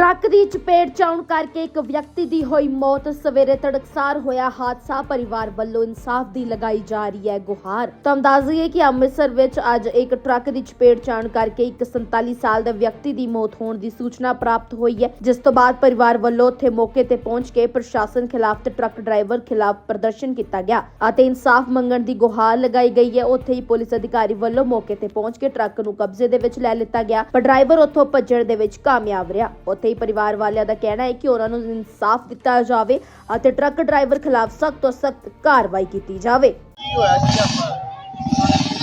Truck ਦੀ ਚਪੇਟ ਚ ਆਉਣ ਕਰਕੇ ਇੱਕ ਵਿਅਕਤੀ ਦੀ ਹੋਈ ਮੌਤ ਸਵੇਰੇ ਤੜਕਸਾਰ ਹੋਇਆ ਹਾਦਸਾ। ਪਰਿਵਾਰ ਵੱਲੋਂ ਇਨਸਾਫ ਦੀ ਲਗਾਈ ਜਾ ਰਹੀ ਹੈ ਗੁਹਾਰ। ਤੁਹਾਨੂੰ ਦੱਸ ਦਈਏ ਕਿ ਅੰਮ੍ਰਿਤਸਰ ਵਿੱਚ ਅੱਜ ਇੱਕ ਟਰੱਕ ਦੀ ਚਪੇਟ ਚ ਆਉਣ ਕਰਕੇ ਇੱਕ 47 ਸਾਲ ਦੇ ਵਿਅਕਤੀ ਦੀ ਮੌਤ ਹੋਣ ਦੀ ਸੂਚਨਾ ਪ੍ਰਾਪਤ ਹੋਈ ਹੈ, ਜਿਸ ਤੋਂ ਬਾਅਦ ਪਰਿਵਾਰ ਵੱਲੋਂ ਉੱਥੇ ਮੌਕੇ ਤੇ ਪਹੁੰਚ ਕੇ ਪ੍ਰਸ਼ਾਸਨ ਖਿਲਾਫ ਤੇ ਟਰੱਕ ਡਰਾਈਵਰ ਖਿਲਾਫ ਪ੍ਰਦਰਸ਼ਨ ਕੀਤਾ ਗਿਆ ਅਤੇ ਇਨਸਾਫ ਮੰਗਣ ਦੀ ਗੁਹਾਰ ਲਗਾਈ ਗਈ ਹੈ। ਉੱਥੇ ਹੀ ਪੁਲਿਸ ਅਧਿਕਾਰੀ ਵੱਲੋਂ ਮੌਕੇ ਤੇ ਪਹੁੰਚ ਕੇ ਟਰੱਕ ਨੂੰ ਕਬਜ਼ੇ ਦੇ ਵਿੱਚ ਲੈ ਲਿੱਤਾ ਗਿਆ, ਪਰ ਡਰਾਈਵਰ ਉੱਥੋਂ ਭੱਜਣ ਦੇ ਵਿੱਚ ਕਾਮਯਾਬ ਰਿਹਾ। ਉੱਥੇ ਹੀ ਪਰਿਵਾਰ ਵਾਲਿਆਂ ਦਾ ਕਹਿਣਾ ਹੈ ਕਿ ਉਹਨਾਂ ਨੂੰ ਇਨਸਾਫ ਦਿੱਤਾ ਜਾਵੇ ਅਤੇ ਟਰੱਕ ਡਰਾਈਵਰ ਖਿਲਾਫ ਸਖਤ ਤੋਂ ਸਖਤ ਕਾਰਵਾਈ ਕੀਤੀ ਜਾਵੇ। ਕੀ ਹੋਇਆ ਸੀ ਆਪਾਂ?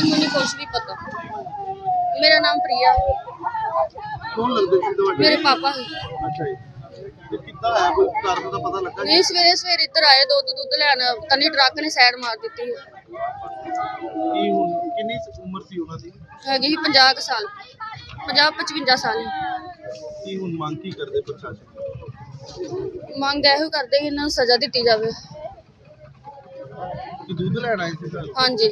ਮੈਨੂੰ ਕੁਛ ਨਹੀਂ ਪਤਾ। ਮੇਰਾ ਨਾਮ ਪ੍ਰਿਆ। ਕੌਣ ਲੱਗਦੇ ਸੀ ਤੁਹਾਡੇ? ਮੇਰੇ ਪਾਪਾ ਅੱਛਾ ਜੀ। ਤੇ ਕਿੱਦਾਂ ਆਇਆ ਕੋਈ ਕਾਰਨ ਦਾ ਪਤਾ ਲੱਗਾ ਜੀ? ਨਹੀਂ? ਸਵੇਰੇ ਸਵੇਰੇ ਇੱਧਰ ਆਏ ਦੁੱਧ ਦੁੱਧ ਲੈਣ। ਤਨੀ ਟਰੱਕ ਨੇ ਸਾਈਡ ਮਾਰ ਦਿੱਤੀ। ਕੀ ਹੁਣ ਕਿੰਨੀ ਉਮਰ ਸੀ ਉਹਨਾਂ ਦੀ? ਹੈਗੀ ਸੀ 50 ਕੁ ਸਾਲ। 50 55 ਸਾਲ ਕੀ ਹੁਣ ਮੰਗ ਕੀ ਕਰਦੇ ਪ੍ਰਸ਼ਾਸਨ? ਮੰਗ ਇਹੋ ਕਰਦੇ ਕਿ ਇਹਨਾਂ ਨੂੰ ਸਜ਼ਾ ਦਿੱਤੀ ਜਾਵੇ। ਕਿ ਦੁੱਧ ਲੈਣ ਆਏ ਸੀ ਸਰ ਹਾਂਜੀ।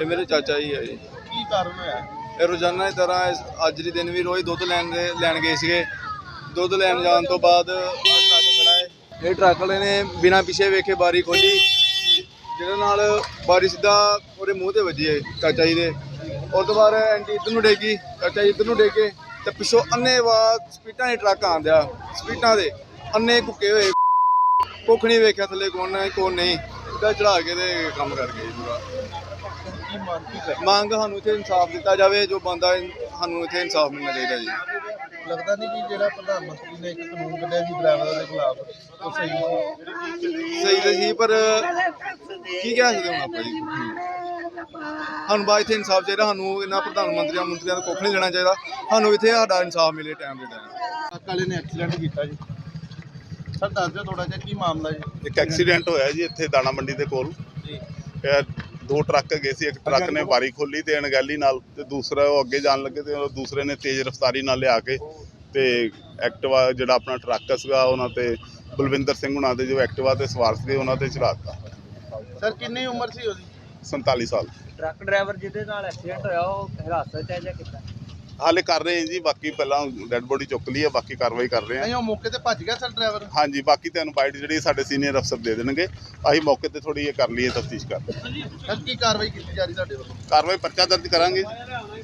ਇਹ ਮੇਰੇ ਚਾਚਾ ਜੀ ਹੈ ਜੀ। ਕੀ ਕਾਰਨ ਹੋਇਆ? ਇਹ ਰੋਜ਼ਾਨਾ ਦੀ ਤਰ੍ਹਾਂ ਇਸ- ਅੱਜ ਦੇ ਦਿਨ ਵੀ ਰੋਜ਼ ਦੁੱਧ ਲੈਣ ਦੇ ਲੈਣ ਗਏ ਸੀਗੇ। ਦੁੱਧ ਲੈਣ ਜਾਣ ਤੋਂ ਬਾਅਦ ਆਹ ਟਰੱਕ ਖੜਾ ਹੈ। ਇਹ ਟਰੱਕ ਵਾਲੇ ਨੇ ਬਿਨਾਂ ਪਿੱਛੇ ਵੇਖੇ ਬਾਰੀ ਖੋਲੀ ਜਿਹਦੇ ਨਾਲ ਬਾਰੀ ਸਿੱਧਾ ਉਹਦੇ ਮੂੰਹ ਤੇ ਵੱਜੀ ਹੈ ਚਾਚਾ ਜੀ ਦੇ। ਉਸ ਤੋਂ ਬਾਅਦ ਐਂਟੀ ਇੱਧਰ ਨੂੰ ਡੇਗੀ ਚਾਚਾ ਜੀ ਇੱਧਰ ਨੂੰ ਡੇਗੇ ਤੇ ਪਿੱਛੋਂ ਅੰਨੇਵਾਹ ਸਪੀਡਾਂ ਦੇ ਟਰੱਕ ਆਂਦਿਆ ਸਪੀਡਾਂ ਦੇ ਅੰਨੇ ਕੁੱਕੇ ਹੋਏ। ਕੁੱਖ ਨਹੀਂ ਵੇਖਿਆ ਥੱਲੇ ਕੌਣ ਹੈ ਕੌਣ ਨਹੀਂ। ਸਿੱਧਾ ਚੜਾ ਕੇ ਤੇ ਕੰਮ ਕਰ ਗਏ ਪੂਰਾ। ਮੰਗ ਸਾਨੂੰ ਇੱਥੇ ਇਨਸਾਫ ਦਿੱਤਾ ਜਾਵੇ ਜੋ ਬੰਦਾ ਸਾਨੂੰ ਇੱਥੇ ਇਨਸਾਫ ਮਿਲਣਾ ਚਾਹੀਦਾ ਜੀ। ਲੱਗਦਾ ਨਹੀਂ ਕਿ ਜਿਹੜਾ ਪ੍ਰਧਾਨ ਮੰਤਰੀ ਨੇ ਇੱਕ ਕਾਨੂੰਨ ਕੱਢਿਆ ਸੀ ਡਰਾਈਵਰਾਂ ਦੇ ਖਿਲਾਫ ਉਹ ਸਹੀ ਸਹੀ ਤਾਂ ਸੀ ਪਰ ਕੀ ਕਹਿ ਸਕਦੇ ਹੁਣ ਆਪਾਂ ਜੀ? ਸਾਨੂੰ ਬਾ ਇੱਥੇ ਇਨਸਾਫ ਚਾਹੀਦਾ ਸਾਨੂੰ ਇਹਨਾਂ ਪ੍ਰਧਾਨ ਮੰਤਰੀਆਂ ਮੰਤਰੀਆਂ ਦਾ ਕੁੱਖ ਨਹੀਂ ਲੈਣਾ ਚਾਹੀਦਾ। ਸਾਨੂੰ ਇੱਥੇ ਸਾਡਾ ਇਨਸਾਫ ਮਿਲੇ ਟਾਈਮ ਦੇ ਟਾਈਮ ਟਰੱਕ ਵਾਲੇ ਨੇ ਐਕਸੀਡੈਂਟ ਕੀਤਾ ਜੀ। ਸਰ ਦੱਸ ਦਿਓ ਥੋੜਾ ਜਿਹਾ ਕੀ ਮਾਮਲਾ ਜੀ? ਇੱਕ ਐਕਸੀਡੈਂਟ ਹੋਇਆ ਜੀ ਇੱਥੇ ਦਾਣਾ ਮੰਡੀ ਦੇ ਕੋਲ। ਜੀ। ਇਹ ਦੋ ਟਰੱਕ ਗਏ ਸੀ ਇੱਕ ਟਰੱਕ ਨੇ ਬਾਰੀ ਖੋਲੀ ਤੇ ਅਣਗਹਿਲੀ ਨਾਲ ਤੇ ਦੂਸਰਾ ਉਹ ਅੱਗੇ ਜਾਣ ਲੱਗੇ ਤੇ ਉਹ ਦੂਸਰੇ ਨੇ ਤੇਜ਼ ਰਫ਼ਤਾਰੀ ਨਾਲ ਲਿਆ ਕੇ ਤੇ ਐਕਟਿਵਾ ਜਿਹੜਾ ਆਪਣਾ ਟਰੱਕ ਸੀਗਾ ਉਹਨਾਂ ਤੇ ਬਲਵਿੰਦਰ ਸਿੰਘ ਉਹਨਾਂ ਦੇ ਜੋ ਐਕਟਿਵਾ ਤੇ ਸਵਾਰ ਸੀਗੇ ਉਹਨਾਂ ਤੇ ਚੜਾ ਦਿੱਤਾ। ਸਰ ਕਿੰਨੀ ਉਮਰ ਸੀ ਉਹਦੀ? 47 ਸਾਲ। ਟਰੱਕ ਡਰਾਈਵਰ ਜਿਹਦੇ ਨਾਲ ਐਕਸੀਡੈਂਟ ਹੋਇਆ ਉਹ ਹਿਰਾਸਤ 'ਚ ਹੈ ਜਾਂ ਕਿੱਦਾਂ? ਹਾਲੇ ਕਰ ਰਹੇ ਹਾਂ ਜੀ ਬਾਕੀ ਪਹਿਲਾਂ ਡੈੱਡ ਬੋਡੀ ਚੁੱਕ ਲਈ ਹੈ ਬਾਕੀ ਕਾਰਵਾਈ ਕਰ ਰਹੇ ਹਾਂ। ਨਹੀਂ ਉਹ ਮੌਕੇ ਤੇ ਭੱਜ ਗਿਆ ਸਰ ਡਰਾਈਵਰ? ਹਾਂਜੀ ਬਾਕੀ ਤੁਹਾਨੂੰ ਬਾਈਟ ਜਿਹੜੀ ਸਾਡੇ ਸੀਨੀਅਰ ਅਫਸਰ ਦੇ ਦੇਣਗੇ ਅਸੀਂ ਮੌਕੇ ਤੇ ਥੋੜੀ ਇਹ ਕਰ ਲਈਏ ਤਫਤੀਸ਼ ਕਰ। ਸਰ ਕੀ ਕਾਰਵਾਈ ਕੀਤੀ ਜਾ ਰਹੀ ਤੁਹਾਡੇ ਵੱਲੋਂ? ਕਾਰਵਾਈ ਪਰਚਾ ਦਰਜ ਕਰਾਂਗੇ। ਜੀ